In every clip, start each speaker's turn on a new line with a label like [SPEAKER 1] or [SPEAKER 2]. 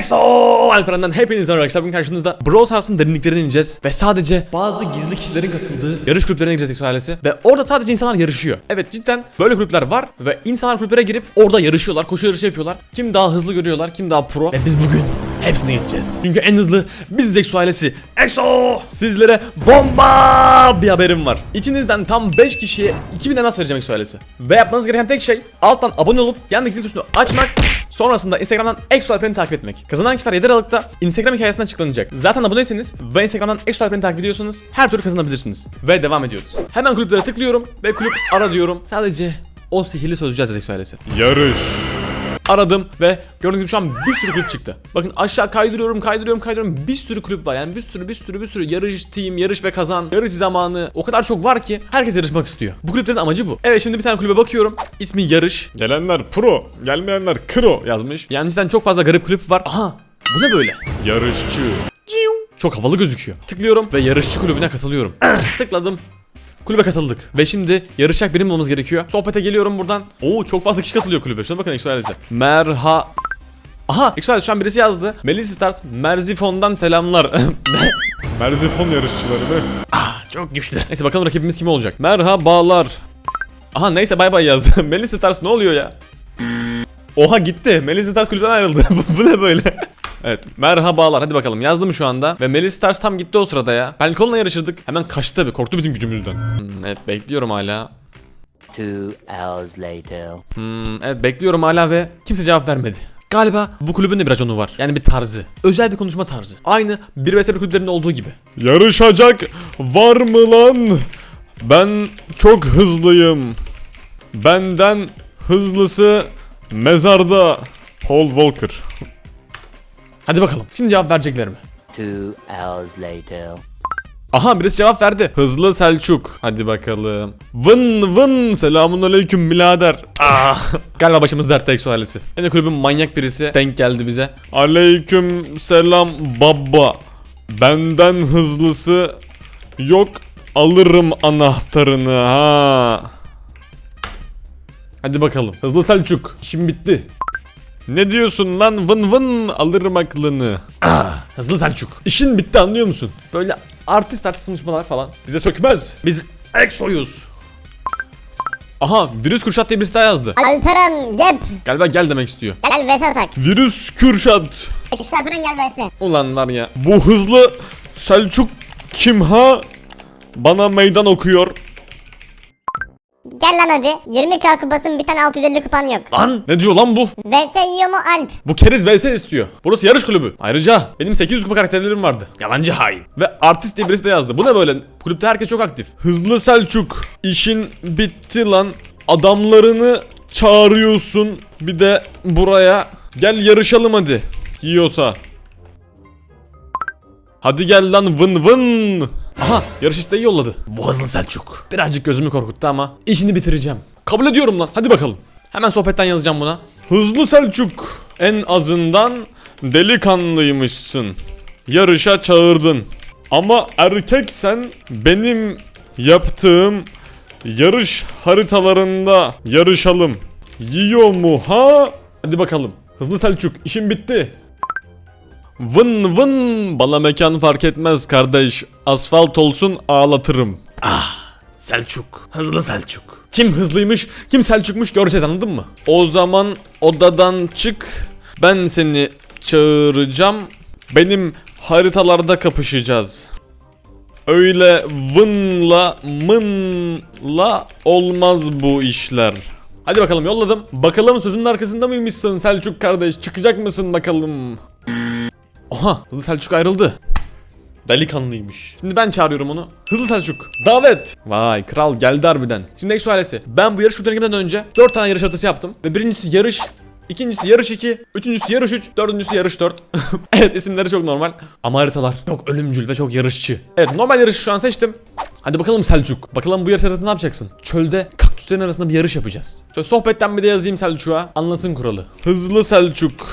[SPEAKER 1] EXO Alperen'den hepinize arkadaşlar. Bugün karşınızda Brawl Stars'ın derinliklerine ineceğiz ve sadece bazı gizli kişilerin katıldığı yarış kulüplerine gireceğiz ailesi ve orada sadece insanlar yarışıyor. Evet cidden böyle kulüpler var ve insanlar kulüplere girip orada yarışıyorlar, koşu yarışı yapıyorlar. Kim daha hızlı görüyorlar, kim daha pro ve biz bugün hepsini geçeceğiz. Çünkü en hızlı biziz EXO ailesi. EXO! Sizlere bomba bir haberim var. İçinizden tam 5 kişiye 2000 elmas vereceğim EXO ailesi. Ve yapmanız gereken tek şey alttan abone olup yandaki zil tuşunu açmak Sonrasında Instagram'dan Exo Alperen'i takip etmek. Kazanan kişiler 7 Aralık'ta Instagram hikayesinden açıklanacak. Zaten aboneyseniz ve Instagram'dan Exo Alperen'i takip ediyorsanız her türlü kazanabilirsiniz. Ve devam ediyoruz. Hemen kulüplere tıklıyorum ve kulüp ara diyorum. Sadece o sihirli sözcüğü Exo ailesi.
[SPEAKER 2] Yarış.
[SPEAKER 1] Aradım ve gördüğünüz gibi şu an bir sürü kulüp çıktı. Bakın aşağı kaydırıyorum, kaydırıyorum, kaydırıyorum. Bir sürü kulüp var. Yani bir sürü, bir sürü, bir sürü yarış team, yarış ve kazan, yarış zamanı. O kadar çok var ki herkes yarışmak istiyor. Bu kulüplerin amacı bu. Evet şimdi bir tane kulübe bakıyorum. İsmi Yarış.
[SPEAKER 2] Gelenler pro, gelmeyenler kro.
[SPEAKER 1] yazmış. Yani cidden çok fazla garip kulüp var. Aha bu ne böyle?
[SPEAKER 2] Yarışçı.
[SPEAKER 1] Çok havalı gözüküyor. Tıklıyorum ve yarışçı kulübüne katılıyorum. Tıkladım. Kulübe katıldık. Ve şimdi yarışacak birim bulmamız gerekiyor. Sohbete geliyorum buradan. Oo çok fazla kişi katılıyor kulübe. Şuna bakın Exo ailesi. Merha... Aha Exo ailesi şu an birisi yazdı. Melis Stars Merzifon'dan selamlar.
[SPEAKER 2] Merzifon yarışçıları mı?
[SPEAKER 1] çok güçlü. Neyse bakalım rakibimiz kim olacak. Merhabalar. Aha neyse bay bay yazdı. Melis Stars ne oluyor ya? Oha gitti. Melis Stars kulüpten ayrıldı. Bu- Bu ne böyle? Evet merhabalar hadi bakalım yazdım şu anda ve Melis Stars tam gitti o sırada ya. Pelkon'la yarışırdık hemen kaçtı tabi korktu bizim gücümüzden. Hmm, evet bekliyorum hala.
[SPEAKER 3] Two hours later.
[SPEAKER 1] Hmm, evet bekliyorum hala ve kimse cevap vermedi. Galiba bu kulübün de bir raconu var. Yani bir tarzı. Özel bir konuşma tarzı. Aynı 1 vs 1 kulüplerinde olduğu gibi.
[SPEAKER 2] Yarışacak var mı lan? Ben çok hızlıyım. Benden hızlısı mezarda. Paul Walker.
[SPEAKER 1] Hadi bakalım. Şimdi cevap verecekler mi?
[SPEAKER 3] Two hours later.
[SPEAKER 1] Aha birisi cevap verdi. Hızlı Selçuk. Hadi bakalım. Vın vın. Selamun aleyküm birader. Ah. Galiba başımız dertte Exo ailesi. Yine kulübün manyak birisi denk geldi bize.
[SPEAKER 2] Aleyküm selam baba. Benden hızlısı yok. Alırım anahtarını ha.
[SPEAKER 1] Hadi bakalım. Hızlı Selçuk. İşim bitti.
[SPEAKER 2] Ne diyorsun lan vın vın alırım aklını.
[SPEAKER 1] Ah, hızlı Selçuk. İşin bitti anlıyor musun? Böyle artist artist konuşmalar falan. Bize sökmez. Biz Exo'yuz. Aha virüs Kürşat diye birisi daha yazdı.
[SPEAKER 4] Alperen gel.
[SPEAKER 1] Galiba gel demek istiyor.
[SPEAKER 4] Gel vs atak.
[SPEAKER 2] Virüs Kürşat.
[SPEAKER 4] Şu Alperen gel vs.
[SPEAKER 1] Ulan var ya.
[SPEAKER 2] Bu hızlı Selçuk kim ha? Bana meydan okuyor.
[SPEAKER 4] Gel lan hadi. 20 k kupasın bir tane 650 kupan yok.
[SPEAKER 1] Lan ne diyor lan bu?
[SPEAKER 4] Vs yiyor mu Alp?
[SPEAKER 1] Bu keriz vs istiyor. Burası yarış kulübü. Ayrıca benim 800 kupa karakterlerim vardı. Yalancı hain. Ve artist diye birisi de yazdı. Bu ne böyle? Kulüpte herkes çok aktif.
[SPEAKER 2] Hızlı Selçuk. İşin bitti lan. Adamlarını çağırıyorsun. Bir de buraya. Gel yarışalım hadi. Yiyorsa. Hadi gel lan vın vın.
[SPEAKER 1] Aha yarış isteği yolladı. Bu hızlı Selçuk. Birazcık gözümü korkuttu ama işini bitireceğim. Kabul ediyorum lan. Hadi bakalım. Hemen sohbetten yazacağım buna.
[SPEAKER 2] Hızlı Selçuk. En azından delikanlıymışsın. Yarışa çağırdın. Ama erkeksen benim yaptığım yarış haritalarında yarışalım. Yiyor mu ha?
[SPEAKER 1] Hadi bakalım. Hızlı Selçuk işim bitti. Vın vın bana mekan fark etmez kardeş. Asfalt olsun ağlatırım. Ah Selçuk. Hızlı Selçuk. Kim hızlıymış kim Selçukmuş göreceğiz anladın mı? O zaman odadan çık. Ben seni çağıracağım. Benim haritalarda kapışacağız.
[SPEAKER 2] Öyle vınla mınla olmaz bu işler.
[SPEAKER 1] Hadi bakalım yolladım. Bakalım sözünün arkasında mıymışsın Selçuk kardeş? Çıkacak mısın bakalım? Oha Hızlı Selçuk ayrıldı. Delikanlıymış. Şimdi ben çağırıyorum onu. Hızlı Selçuk. Davet. Vay kral geldi harbiden. Şimdi Exo ailesi. Ben bu yarış gitmeden önce 4 tane yarış haritası yaptım. Ve birincisi yarış. ikincisi yarış 2, üçüncüsü yarış 3, dördüncüsü yarış 4. evet isimleri çok normal. Ama haritalar çok ölümcül ve çok yarışçı. Evet normal yarışı şu an seçtim. Hadi bakalım Selçuk. Bakalım bu yarış haritasında ne yapacaksın? Çölde kaktüslerin arasında bir yarış yapacağız. Şöyle sohbetten bir de yazayım Selçuk'a. Anlasın kuralı.
[SPEAKER 2] Hızlı Selçuk.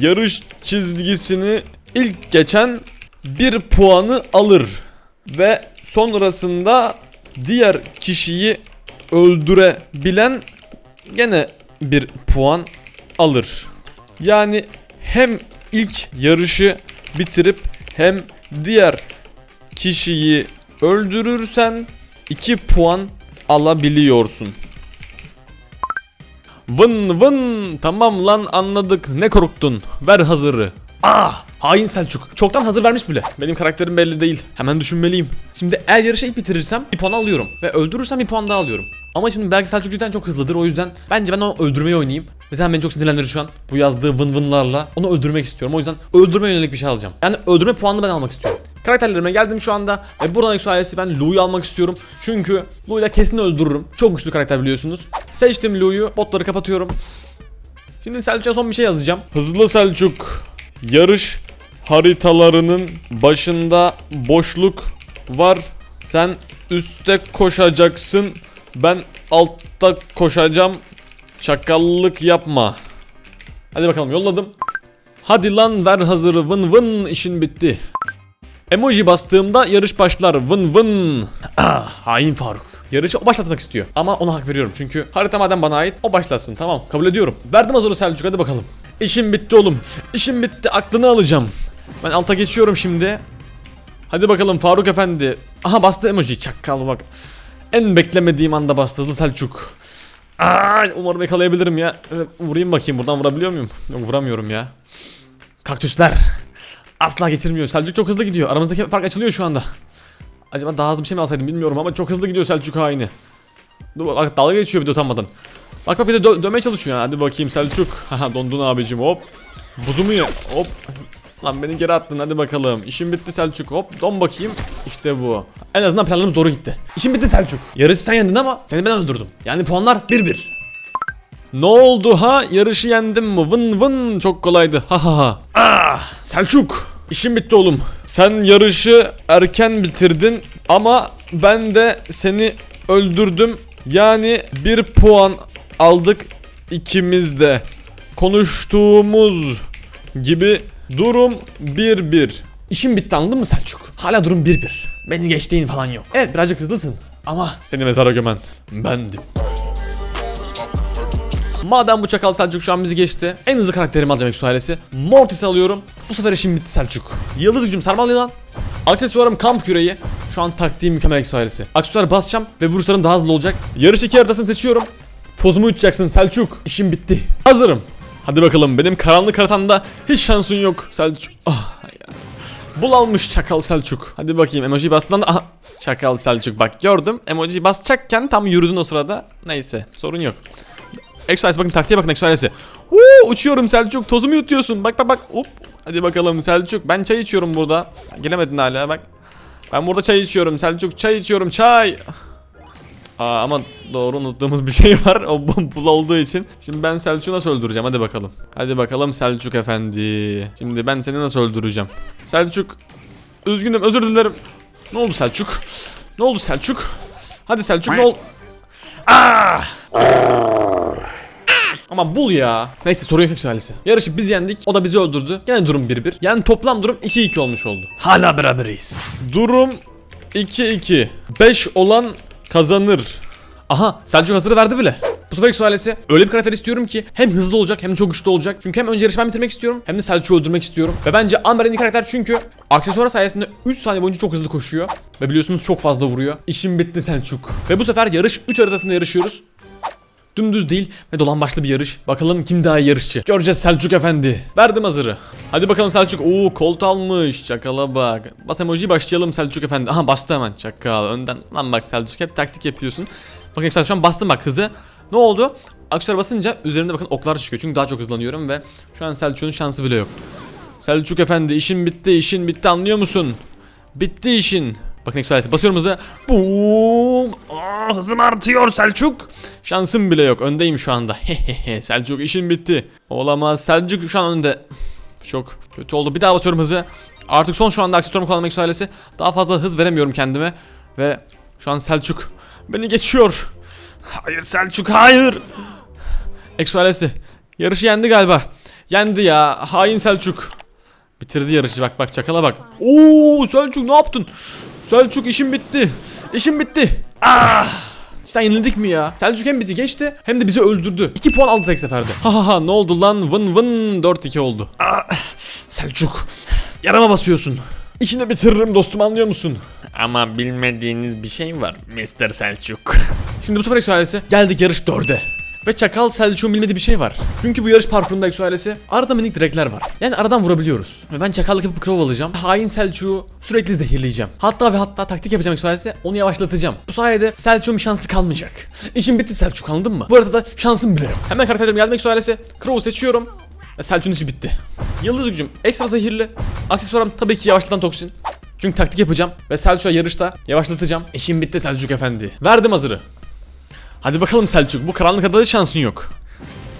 [SPEAKER 2] Yarış çizgisini ilk geçen bir puanı alır ve sonrasında diğer kişiyi öldürebilen gene bir puan alır. Yani hem ilk yarışı bitirip hem diğer kişiyi öldürürsen 2 puan alabiliyorsun. Vın vın tamam lan anladık ne korktun ver hazırı.
[SPEAKER 1] Ah! Hain Selçuk. Çoktan hazır vermiş bile. Benim karakterim belli değil. Hemen düşünmeliyim. Şimdi eğer yarışı ilk bitirirsem bir puan alıyorum. Ve öldürürsem bir puan daha alıyorum. Ama şimdi belki Selçuk cidden çok hızlıdır. O yüzden bence ben onu öldürmeyi oynayayım. Mesela beni çok sinirlendirir şu an. Bu yazdığı vın vınlarla. Onu öldürmek istiyorum. O yüzden öldürme yönelik bir şey alacağım. Yani öldürme puanını ben almak istiyorum. Karakterlerime geldim şu anda. Ve buradan ailesi ben Lu'yu almak istiyorum. Çünkü Lu'yla kesin öldürürüm. Çok güçlü karakter biliyorsunuz. Seçtim Lu'yu. Botları kapatıyorum. Şimdi Selçuk'a son bir şey yazacağım.
[SPEAKER 2] Hızlı Selçuk yarış haritalarının başında boşluk var. Sen üstte koşacaksın. Ben altta koşacağım. Çakallık yapma.
[SPEAKER 1] Hadi bakalım yolladım. Hadi lan ver hazırı vın vın işin bitti. Emoji bastığımda yarış başlar vın vın. Ah hain Faruk. Yarışı o başlatmak istiyor. Ama ona hak veriyorum çünkü harita madem bana ait o başlasın tamam kabul ediyorum. Verdim hazırı Selçuk hadi bakalım. İşim bitti oğlum. İşim bitti aklını alacağım. Ben alta geçiyorum şimdi. Hadi bakalım Faruk efendi. Aha bastı emoji çakal bak. En beklemediğim anda bastı hızlı Selçuk. Aa, umarım yakalayabilirim ya. Vurayım bakayım buradan vurabiliyor muyum? Yok, vuramıyorum ya. Kaktüsler. Asla geçirmiyor. Selçuk çok hızlı gidiyor. Aramızdaki fark açılıyor şu anda. Acaba daha hızlı bir şey mi alsaydım bilmiyorum ama çok hızlı gidiyor Selçuk haini. Dur bak dalga geçiyor bir de utanmadan. Bak bak bir de dö- dönmeye çalışıyor. Hadi bakayım Selçuk. Haha dondun abicim hop. Buzumu ye. Hop. Lan beni geri attın hadi bakalım. İşim bitti Selçuk. Hop don bakayım. İşte bu. En azından planlarımız doğru gitti. İşim bitti Selçuk. Yarışı sen yendin ama seni ben öldürdüm. Yani puanlar 1-1. Ne oldu ha? Yarışı yendim mi? Vın vın çok kolaydı. Ha ha ha. Ah, Selçuk. İşim bitti oğlum.
[SPEAKER 2] Sen yarışı erken bitirdin ama ben de seni öldürdüm. Yani bir puan aldık ikimiz de. Konuştuğumuz gibi durum 1-1.
[SPEAKER 1] İşim bitti anladın mı Selçuk? Hala durum 1-1. Beni geçtiğin falan yok. Evet birazcık hızlısın. Ama
[SPEAKER 2] Seni mezara gömen bendim.
[SPEAKER 1] Madem bu çakal Selçuk şu an bizi geçti. En hızlı karakterimi alacağım şu ailesi. Mortis'i alıyorum. Bu sefer işim bitti Selçuk. Yıldız gücüm sarmal yılan. Aksesuarım kamp küreği. Şu an taktiğim mükemmel Exo ailesi. Aksesuar basacağım ve vuruşlarım daha hızlı olacak. Yarış iki haritasını seçiyorum. Tozumu uçacaksın Selçuk. İşim bitti. Hazırım. Hadi bakalım benim karanlık haritanda hiç şansın yok Selçuk. Ah ya. Bul almış çakal Selçuk. Hadi bakayım emoji bastığında aha çakal Selçuk bak gördüm. Emoji basacakken tam yürüdün o sırada. Neyse sorun yok. Exoales bakın taktiğe bakın Exoales'e. Uuu uçuyorum Selçuk tozumu yutuyorsun. Bak bak bak. Hop. Hadi bakalım Selçuk. Ben çay içiyorum burada. Gelemedin hala bak. Ben burada çay içiyorum Selçuk. Çay içiyorum çay. Aa, ama doğru unuttuğumuz bir şey var. O bu- bul olduğu için. Şimdi ben Selçuk'u nasıl öldüreceğim? Hadi bakalım. Hadi bakalım Selçuk efendi. Şimdi ben seni nasıl öldüreceğim? Selçuk. Üzgünüm özür dilerim. Ne oldu Selçuk? Ne oldu Selçuk? Hadi Selçuk ne oldu? Ama bul ya. Neyse sorun yok ailesi. Yarışı biz yendik. O da bizi öldürdü. Yine durum 1-1. Yani toplam durum 2-2 olmuş oldu. Hala beraberiz.
[SPEAKER 2] Durum 2-2. 5 olan kazanır.
[SPEAKER 1] Aha Selçuk hazırı verdi bile. Bu sefer Exo ailesi öyle bir karakter istiyorum ki hem hızlı olacak hem çok güçlü olacak. Çünkü hem önce yarışı ben bitirmek istiyorum hem de Selçuk'u öldürmek istiyorum. Ve bence Amber en iyi karakter çünkü aksesuar sayesinde 3 saniye boyunca çok hızlı koşuyor. Ve biliyorsunuz çok fazla vuruyor. İşim bitti Selçuk. Ve bu sefer yarış 3 haritasında yarışıyoruz. Dümdüz değil ve dolan başlı bir yarış. Bakalım kim daha iyi yarışçı. Göreceğiz Selçuk efendi. Verdim hazırı. Hadi bakalım Selçuk. Oo kolt almış. Çakala bak. Bas emoji başlayalım Selçuk efendi. Aha bastı hemen. Çakal önden. Lan bak Selçuk hep taktik yapıyorsun. Bakın Selçuk şu an bastım bak hızı. Ne oldu? Aksesuar basınca üzerinde bakın oklar çıkıyor. Çünkü daha çok hızlanıyorum ve şu an Selçuk'un şansı bile yok. Selçuk efendi işin bitti işin bitti anlıyor musun? Bitti işin. Bakın eksualesi basıyorum hızı. Boom. Aa, hızım artıyor Selçuk. Şansım bile yok. Öndeyim şu anda. Hehehe Selçuk işin bitti. Olamaz. Selçuk şu an önde. Çok kötü oldu. Bir daha basıyorum hızı. Artık son şu anda aksesuarımı kullanmak eksualesi. Daha fazla hız veremiyorum kendime. Ve şu an Selçuk beni geçiyor. Hayır Selçuk hayır. Eksualesi. Yarışı yendi galiba. Yendi ya. Hain Selçuk. Bitirdi yarışı bak bak çakala bak. Oo Selçuk ne yaptın? Selçuk işim bitti. İşim bitti. Ah! Cidden yenildik mi ya? Selçuk hem bizi geçti hem de bizi öldürdü. 2 puan aldı tek seferde. Ha ha ha ne oldu lan? Vın vın 4-2 oldu. Aa, Selçuk. Yarama basıyorsun.
[SPEAKER 2] İşini bitiririm dostum anlıyor musun?
[SPEAKER 1] Ama bilmediğiniz bir şey var Mr. Selçuk. Şimdi bu sefer ailesi geldik yarış 4'e. Ve Çakal Selçuk'un bilmediği bir şey var. Çünkü bu yarış parkurunda Eksu ailesi arada minik direkler var. Yani aradan vurabiliyoruz. Ve ben çakallık yapıp krov alacağım. Hain Selçuk'u sürekli zehirleyeceğim. Hatta ve hatta taktik yapacağım Eksu ailesi onu yavaşlatacağım. Bu sayede Selçuk'un şansı kalmayacak. İşim bitti Selçuk anladın mı? Bu arada da şansım bile yok. Hemen karakterlerim geldim Eksu ailesi. Krov'u seçiyorum. Ve Selçuk'un işi bitti. Yıldız gücüm ekstra zehirli. Aksesuarım tabii ki yavaşlatan toksin. Çünkü taktik yapacağım ve Selçuk'a yarışta yavaşlatacağım. İşim bitti Selçuk efendi. Verdim hazırı. Hadi bakalım Selçuk bu karanlık adada şansın yok.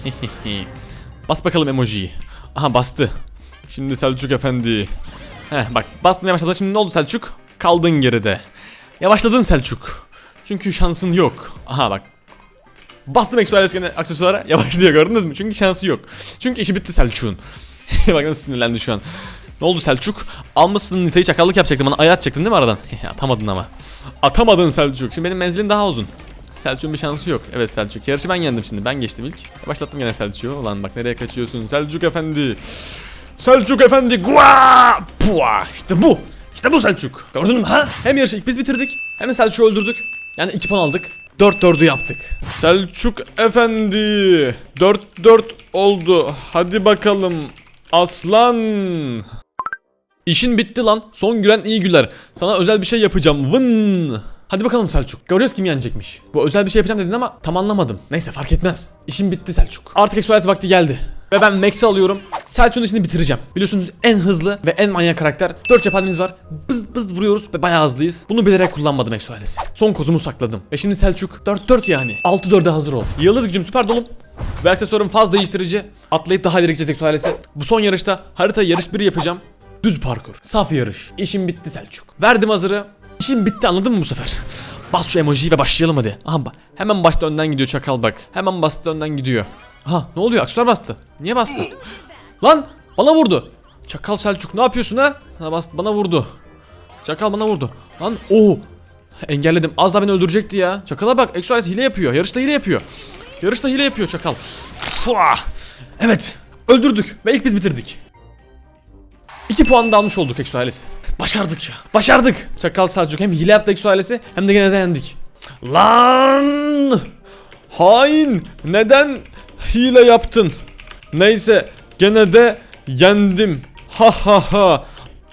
[SPEAKER 1] Bas bakalım emojiyi. Aha bastı. Şimdi Selçuk efendi. Heh bak bastın yavaşladın şimdi ne oldu Selçuk? Kaldın geride. Yavaşladın Selçuk. Çünkü şansın yok. Aha bak. Bastım aksesuara yavaşlıyor gördünüz mü? Çünkü şansı yok. Çünkü işi bitti Selçuk'un. bak nasıl sinirlendi şu an. Ne oldu Selçuk? Almışsın niteyi çakallık yapacaktın bana ayat çaktın değil mi aradan? Atamadın ama. Atamadın Selçuk. Şimdi benim menzilim daha uzun. Selçuk'un bir şansı yok. Evet Selçuk. Yarışı ben yendim şimdi. Ben geçtim ilk. Başlattım gene Selçuk'u. Ulan bak nereye kaçıyorsun? Selçuk efendi. Selçuk efendi. Gua! Pua! İşte bu. İşte bu Selçuk. Gördün mü ha? Hem yarışı ilk biz bitirdik. Hem de Selçuk'u öldürdük. Yani 2 puan aldık. 4-4'ü yaptık.
[SPEAKER 2] Selçuk efendi 4-4 oldu. Hadi bakalım aslan.
[SPEAKER 1] İşin bitti lan. Son gülen iyi güler. Sana özel bir şey yapacağım. Vın. Hadi bakalım Selçuk. Göreceğiz kim yenecekmiş. Bu özel bir şey yapacağım dedin ama tam anlamadım. Neyse fark etmez. İşin bitti Selçuk. Artık eksualesi vakti geldi. Ve ben Max'i alıyorum. Selçuk'un işini bitireceğim. Biliyorsunuz en hızlı ve en manyak karakter. 4 cephanemiz var. Bız bız vuruyoruz ve bayağı hızlıyız. Bunu bilerek kullanmadım eksualesi. Son kozumu sakladım. Ve şimdi Selçuk 4-4 yani. 6-4'e hazır ol. Yıldız gücüm süper dolum. Ve aksesuarım faz değiştirici. Atlayıp daha ileri gideceğiz eksualesi. Bu son yarışta haritayı yarış biri yapacağım. Düz parkur. Saf yarış. İşim bitti Selçuk. Verdim hazırı. İşim bitti anladın mı bu sefer? Bas şu emojiyi ve başlayalım hadi. Aha bak. Hemen başta önden gidiyor çakal bak. Hemen bastı önden gidiyor. Aha ne oluyor? Aksesuar bastı. Niye bastı? Lan bana vurdu. Çakal Selçuk ne yapıyorsun ha? ha bastı, bana vurdu. Çakal bana vurdu. Lan o Engelledim. Az daha beni öldürecekti ya. Çakala bak. Exoales hile yapıyor. Yarışta hile yapıyor. Yarışta hile yapıyor çakal. Fua! Evet. Öldürdük. Ve ilk biz bitirdik. 2 puan da almış olduk Exo ailesi. Başardık ya. Başardık. Çakal Selçuk hem hile yaptı Exo ailesi hem de gene de yendik.
[SPEAKER 2] Lan! Hain! Neden hile yaptın? Neyse gene de yendim. Ha ha ha.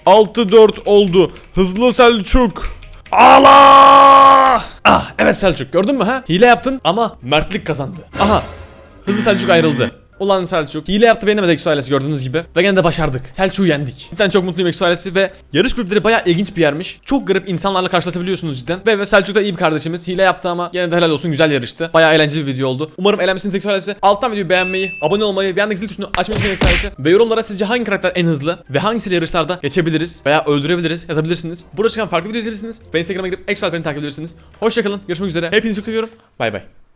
[SPEAKER 2] 6-4 oldu. Hızlı Selçuk.
[SPEAKER 1] Allah! Ah evet Selçuk gördün mü ha? Hile yaptın ama mertlik kazandı. Aha. Hızlı Selçuk ayrıldı. Ulan Selçuk. Hile yaptı beğenemedi Exo ailesi gördüğünüz gibi. Ve gene de başardık. Selçuk'u yendik. Cidden çok mutluyum Exo ailesi ve yarış kulüpleri bayağı ilginç bir yermiş. Çok garip insanlarla karşılaşabiliyorsunuz cidden. Ve, ve Selçuk da iyi bir kardeşimiz. Hile yaptı ama gene de helal olsun güzel yarıştı. Bayağı eğlenceli bir video oldu. Umarım eğlenmişsiniz Exo ailesi. Alttan videoyu beğenmeyi, abone olmayı ve yandaki zil tuşunu açmayı unutmayın ailesi. Ve yorumlara sizce hangi karakter en hızlı ve hangisiyle yarışlarda geçebiliriz veya öldürebiliriz yazabilirsiniz. Burada çıkan farklı video izleyebilirsiniz. Ve Instagram'a girip Exo Alper'i takip edebilirsiniz. Hoşçakalın. Görüşmek üzere. Hepinizi çok seviyorum. Bay bay.